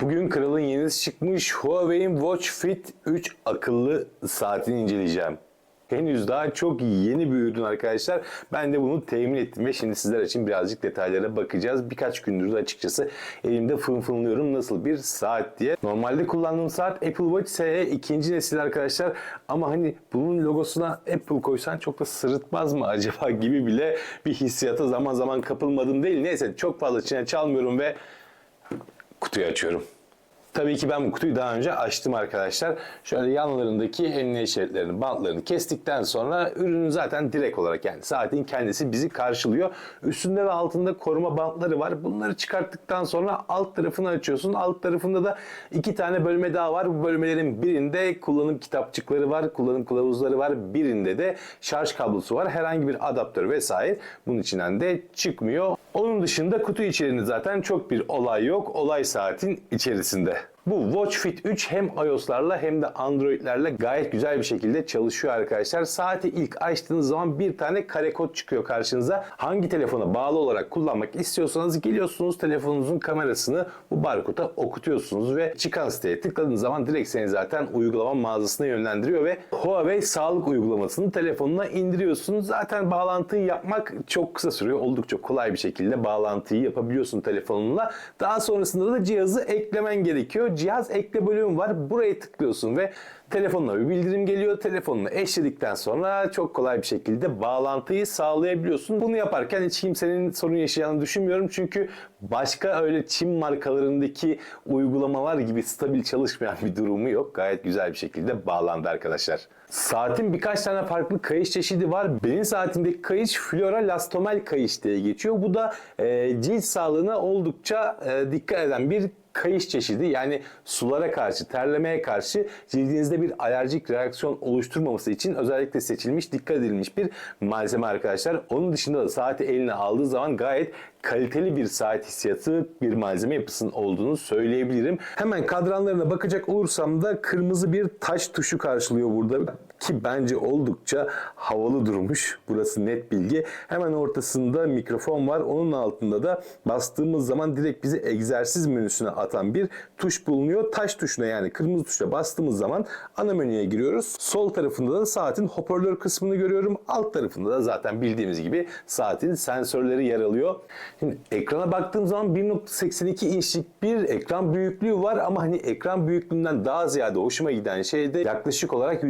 Bugün kralın yenisi çıkmış Huawei'in Watch Fit 3 akıllı saatini inceleyeceğim. Henüz daha çok yeni bir ürün arkadaşlar. Ben de bunu temin ettim ve şimdi sizler için birazcık detaylara bakacağız. Birkaç gündür de açıkçası elimde fınfınlıyorum nasıl bir saat diye. Normalde kullandığım saat Apple Watch SE ikinci nesil arkadaşlar. Ama hani bunun logosuna Apple koysan çok da sırıtmaz mı acaba gibi bile bir hissiyata zaman zaman kapılmadım değil. Neyse çok fazla içine çalmıyorum ve kutuyu açıyorum. Tabii ki ben bu kutuyu daha önce açtım arkadaşlar. Şöyle yanlarındaki emniyet şeritlerini, bantlarını kestikten sonra ürünün zaten direkt olarak yani saatin kendisi bizi karşılıyor. Üstünde ve altında koruma bantları var. Bunları çıkarttıktan sonra alt tarafını açıyorsun. Alt tarafında da iki tane bölme daha var. Bu bölmelerin birinde kullanım kitapçıkları var, kullanım kılavuzları var. Birinde de şarj kablosu var. Herhangi bir adaptör vesaire bunun içinden de çıkmıyor. Onun dışında kutu içerisinde zaten çok bir olay yok. Olay saatin içerisinde. Bu Watch Fit 3 hem iOS'larla hem de Android'lerle gayet güzel bir şekilde çalışıyor arkadaşlar. Saati ilk açtığınız zaman bir tane kare kod çıkıyor karşınıza. Hangi telefona bağlı olarak kullanmak istiyorsanız geliyorsunuz telefonunuzun kamerasını bu barkoda okutuyorsunuz ve çıkan siteye tıkladığınız zaman direkt seni zaten uygulama mağazasına yönlendiriyor ve Huawei sağlık uygulamasını telefonuna indiriyorsunuz. Zaten bağlantıyı yapmak çok kısa sürüyor. Oldukça kolay bir şekilde bağlantıyı yapabiliyorsun telefonunla. Daha sonrasında da cihazı eklemen gerekiyor. Cihaz ekle bölümü var. Buraya tıklıyorsun ve telefonuna bir bildirim geliyor. Telefonunu eşledikten sonra çok kolay bir şekilde bağlantıyı sağlayabiliyorsun. Bunu yaparken hiç kimsenin sorun yaşayacağını düşünmüyorum. Çünkü başka öyle Çin markalarındaki uygulamalar gibi stabil çalışmayan bir durumu yok. Gayet güzel bir şekilde bağlandı arkadaşlar. Saatin birkaç tane farklı kayış çeşidi var. Benim saatimdeki kayış Flora Lastomel kayış diye geçiyor. Bu da e, cilt sağlığına oldukça e, dikkat eden bir kayış çeşidi yani sulara karşı, terlemeye karşı cildinizde bir alerjik reaksiyon oluşturmaması için özellikle seçilmiş, dikkat edilmiş bir malzeme arkadaşlar. Onun dışında da saati eline aldığı zaman gayet kaliteli bir saat hissiyatı bir malzeme yapısının olduğunu söyleyebilirim. Hemen kadranlarına bakacak olursam da kırmızı bir taş tuşu karşılıyor burada ki bence oldukça havalı durmuş. Burası net bilgi. Hemen ortasında mikrofon var. Onun altında da bastığımız zaman direkt bizi egzersiz menüsüne atan bir tuş bulunuyor. Taş tuşuna yani kırmızı tuşa bastığımız zaman ana menüye giriyoruz. Sol tarafında da saatin hoparlör kısmını görüyorum. Alt tarafında da zaten bildiğimiz gibi saatin sensörleri yer alıyor. Şimdi ekrana baktığım zaman 1.82 inçlik bir ekran büyüklüğü var ama hani ekran büyüklüğünden daha ziyade hoşuma giden şey de yaklaşık olarak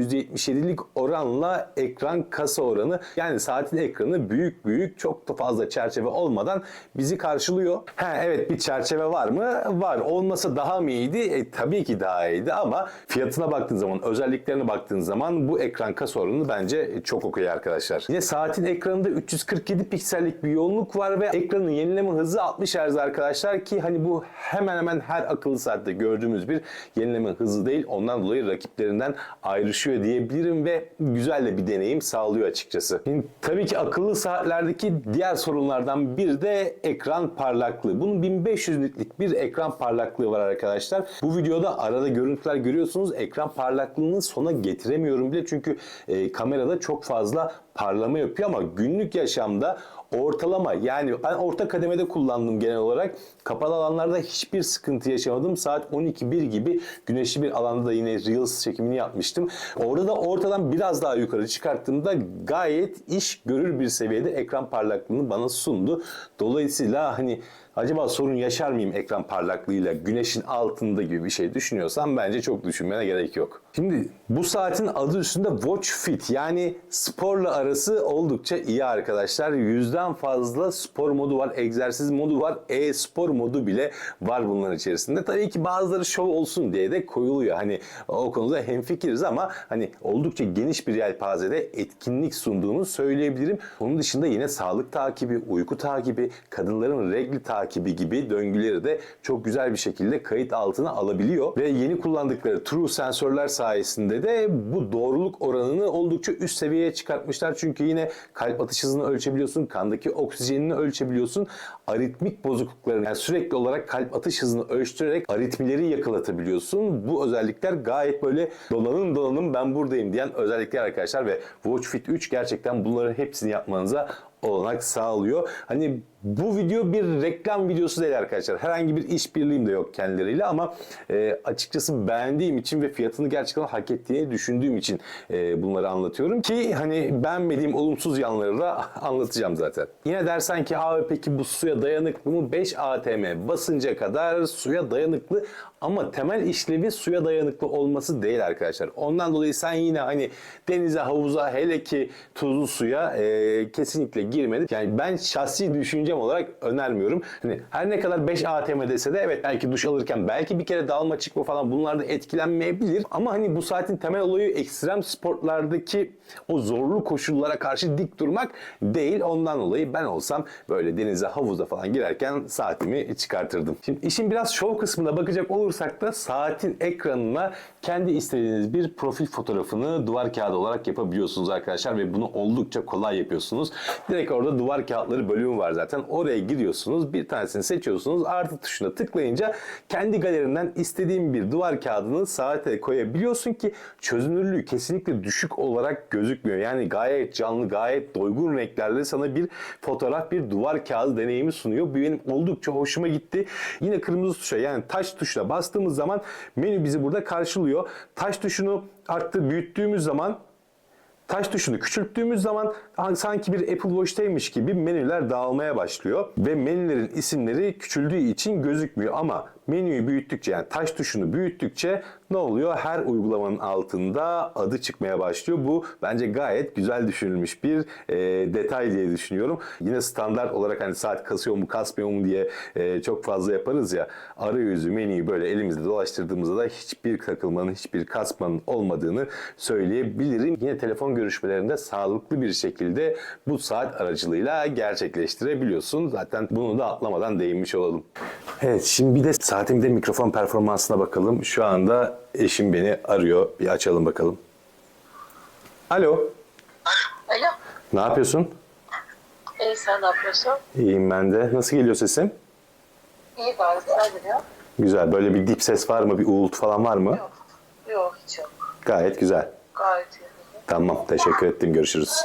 %77'lik oranla ekran kasa oranı. Yani saatin ekranı büyük büyük çok da fazla çerçeve olmadan bizi karşılıyor. Ha evet bir çerçeve var mı? Var. Olmasa daha mı iyiydi? E, tabii ki daha iyiydi ama fiyatına baktığın zaman, özelliklerine baktığın zaman bu ekran kasa oranı bence çok okey arkadaşlar. Yine saatin ekranında 347 piksellik bir yoğunluk var ve ekranın yenileme hızı 60 Hz arkadaşlar ki hani bu hemen hemen her akıllı saatte gördüğümüz bir yenileme hızı değil. Ondan dolayı rakiplerinden ayrışıyor diyebilirim ve güzel de bir deneyim sağlıyor açıkçası. Şimdi, tabii ki akıllı saatlerdeki diğer sorunlardan biri de ekran parlaklığı. Bunun 1500 nitlik bir ekran parlaklığı var arkadaşlar. Bu videoda arada görüntüler görüyorsunuz. Ekran parlaklığını sona getiremiyorum bile çünkü e, kamerada çok fazla parlama yapıyor ama günlük yaşamda ortalama yani ben orta kademede kullandım genel olarak. Kapalı alanlarda hiçbir sıkıntı yaşamadım. Saat 12-1 gibi güneşli bir alanda da yine Reels çekimini yapmıştım. Orada da ortadan biraz daha yukarı çıkarttığımda gayet iş görür bir seviyede ekran parlaklığını bana sundu. Dolayısıyla hani acaba sorun yaşar mıyım ekran parlaklığıyla güneşin altında gibi bir şey düşünüyorsan bence çok düşünmene gerek yok. Şimdi bu saatin adı üstünde Watch Fit yani sporla arası oldukça iyi arkadaşlar. Yüzden fazla spor modu var, egzersiz modu var, e-spor modu bile var bunların içerisinde. Tabii ki bazıları şov olsun diye de koyuluyor. Hani o konuda hemfikiriz ama hani oldukça geniş bir yelpazede etkinlik sunduğunu söyleyebilirim. Onun dışında yine sağlık takibi, uyku takibi, kadınların regli takibi gibi döngüleri de çok güzel bir şekilde kayıt altına alabiliyor. Ve yeni kullandıkları True sensörler sayesinde de bu doğruluk oranını oldukça üst seviyeye çıkartmışlar. Çünkü yine kalp atış hızını ölçebiliyorsun, kandaki oksijenini ölçebiliyorsun. Aritmik bozukluklarını yani sürekli olarak kalp atış hızını ölçtürerek aritmileri yakalatabiliyorsun. Bu özellikler gayet böyle donanım donanım ben buradayım diyen özellikler arkadaşlar ve Watch Fit 3 gerçekten bunların hepsini yapmanıza olanak sağlıyor. Hani bu video bir reklam videosu değil arkadaşlar. Herhangi bir işbirliğim de yok kendileriyle ama e, açıkçası beğendiğim için ve fiyatını gerçekten hak ettiğini düşündüğüm için e, bunları anlatıyorum ki hani beğenmediğim olumsuz yanları da anlatacağım zaten. Yine dersen ki abi peki bu suya dayanıklı mı? 5 ATM basınca kadar suya dayanıklı ama temel işlevi suya dayanıklı olması değil arkadaşlar. Ondan dolayı sen yine hani denize, havuza hele ki tuzlu suya e, kesinlikle girmedi. Yani ben şahsi düşüncem olarak önermiyorum. Hani her ne kadar 5 ATM dese de evet belki duş alırken belki bir kere dalma çıkma falan bunlar da etkilenmeyebilir. Ama hani bu saatin temel olayı ekstrem sportlardaki o zorlu koşullara karşı dik durmak değil. Ondan dolayı ben olsam böyle denize, havuza falan girerken saatimi çıkartırdım. Şimdi işin biraz şov kısmına bakacak olursak da saatin ekranına kendi istediğiniz bir profil fotoğrafını duvar kağıdı olarak yapabiliyorsunuz arkadaşlar ve bunu oldukça kolay yapıyorsunuz. Direkt orada duvar kağıtları bölümü var zaten. Oraya giriyorsunuz. Bir tanesini seçiyorsunuz. Artı tuşuna tıklayınca kendi galerinden istediğin bir duvar kağıdını saate koyabiliyorsun ki çözünürlüğü kesinlikle düşük olarak gözükmüyor. Yani gayet canlı, gayet doygun renklerle sana bir fotoğraf, bir duvar kağıdı deneyimi sunuyor. Bu benim oldukça hoşuma gitti. Yine kırmızı tuşa yani taş tuşuna bastığımız zaman menü bizi burada karşılıyor. Taş tuşunu arttı büyüttüğümüz zaman Taş tuşunu küçülttüğümüz zaman sanki bir Apple Watch'taymış gibi menüler dağılmaya başlıyor ve menülerin isimleri küçüldüğü için gözükmüyor. Ama menüyü büyüttükçe yani taş tuşunu büyüttükçe ne oluyor? Her uygulamanın altında adı çıkmaya başlıyor. Bu bence gayet güzel düşünülmüş bir e, detay diye düşünüyorum. Yine standart olarak hani saat kasıyor mu kasmıyor mu diye e, çok fazla yaparız ya. Arayüzü menüyü böyle elimizde dolaştırdığımızda da hiçbir takılmanın, hiçbir kasmanın olmadığını söyleyebilirim. Yine telefon görüşmelerinde sağlıklı bir şekilde bu saat aracılığıyla gerçekleştirebiliyorsun. Zaten bunu da atlamadan değinmiş olalım. Evet şimdi bir de saatin bir de mikrofon performansına bakalım. Şu anda eşim beni arıyor. Bir açalım bakalım. Alo. Alo. Ne yapıyorsun? İyi sen ne yapıyorsun? İyiyim ben de. Nasıl geliyor sesim? İyi gayet güzel gidiyor. Güzel. Böyle bir dip ses var mı? Bir uğultu falan var mı? Yok. Yok hiç yok. Gayet güzel. Gayet iyi. Tamam. Teşekkür ettim. Görüşürüz.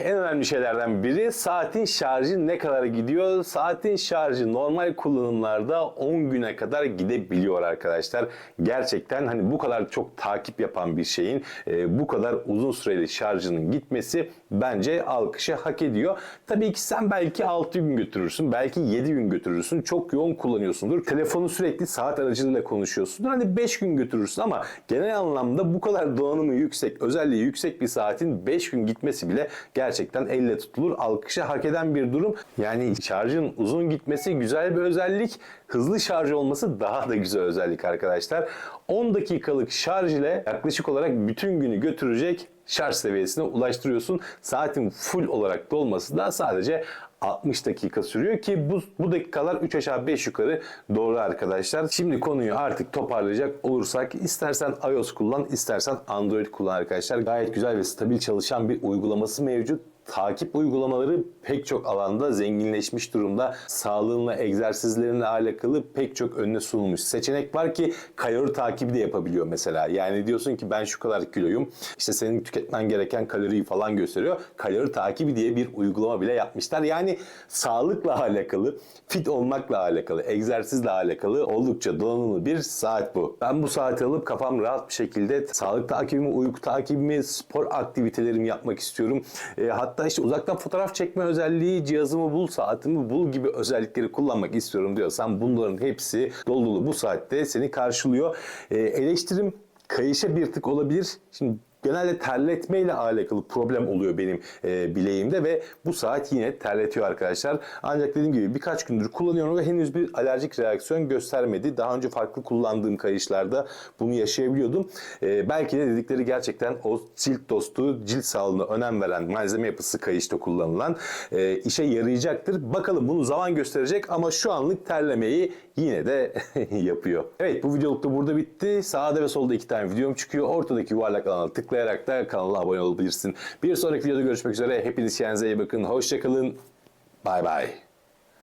En önemli şeylerden biri saatin şarjı ne kadar gidiyor? Saatin şarjı normal kullanımlarda 10 güne kadar gidebiliyor arkadaşlar. Gerçekten hani bu kadar çok takip yapan bir şeyin e, bu kadar uzun süreli şarjının gitmesi bence alkışı hak ediyor. Tabii ki sen belki 6 gün götürürsün, belki 7 gün götürürsün. Çok yoğun kullanıyorsundur. Telefonu sürekli saat aracılığıyla konuşuyorsundur. Hani 5 gün götürürsün ama genel anlamda bu kadar donanımı yüksek, özelliği yüksek bir saatin 5 gün gitmesi bile gerçekten elle tutulur. Alkışı hak eden bir durum. Yani şarjın uzun gitmesi güzel bir özellik. Hızlı şarj olması daha da güzel özellik arkadaşlar. 10 dakikalık şarj ile yaklaşık olarak bütün günü götürecek şarj seviyesine ulaştırıyorsun. Saatin full olarak dolması da sadece 60 dakika sürüyor ki bu, bu dakikalar 3 aşağı 5 yukarı doğru arkadaşlar. Şimdi konuyu artık toparlayacak olursak istersen iOS kullan istersen Android kullan arkadaşlar. Gayet güzel ve stabil çalışan bir uygulaması mevcut takip uygulamaları pek çok alanda zenginleşmiş durumda. Sağlığınla, egzersizlerinle alakalı pek çok önüne sunulmuş seçenek var ki kalori takibi de yapabiliyor mesela. Yani diyorsun ki ben şu kadar kiloyum. İşte senin tüketmen gereken kaloriyi falan gösteriyor. Kalori takibi diye bir uygulama bile yapmışlar. Yani sağlıkla alakalı, fit olmakla alakalı, egzersizle alakalı oldukça donanımlı bir saat bu. Ben bu saati alıp kafam rahat bir şekilde sağlık takibimi, uyku takibimi, spor aktivitelerimi yapmak istiyorum. E, hatta işte uzaktan fotoğraf çekme özelliği, cihazımı bul, saatimi bul gibi özellikleri kullanmak istiyorum diyorsan bunların hepsi dolu dolu bu saatte seni karşılıyor. E, eleştirim kayışa bir tık olabilir. Şimdi genelde terletmeyle alakalı problem oluyor benim e, bileğimde ve bu saat yine terletiyor arkadaşlar. Ancak dediğim gibi birkaç gündür kullanıyorum ve henüz bir alerjik reaksiyon göstermedi. Daha önce farklı kullandığım kayışlarda bunu yaşayabiliyordum. E, belki de dedikleri gerçekten o cilt dostu, cilt sağlığına önem veren malzeme yapısı kayışta kullanılan e, işe yarayacaktır. Bakalım bunu zaman gösterecek ama şu anlık terlemeyi yine de yapıyor. Evet bu videoluk da burada bitti. Sağda ve solda iki tane videom çıkıyor. Ortadaki yuvarlak alana tıklayarak da kanala abone olabilirsin. Bir sonraki videoda görüşmek üzere. Hepiniz kendinize iyi bakın. Hoşçakalın. Bay bay.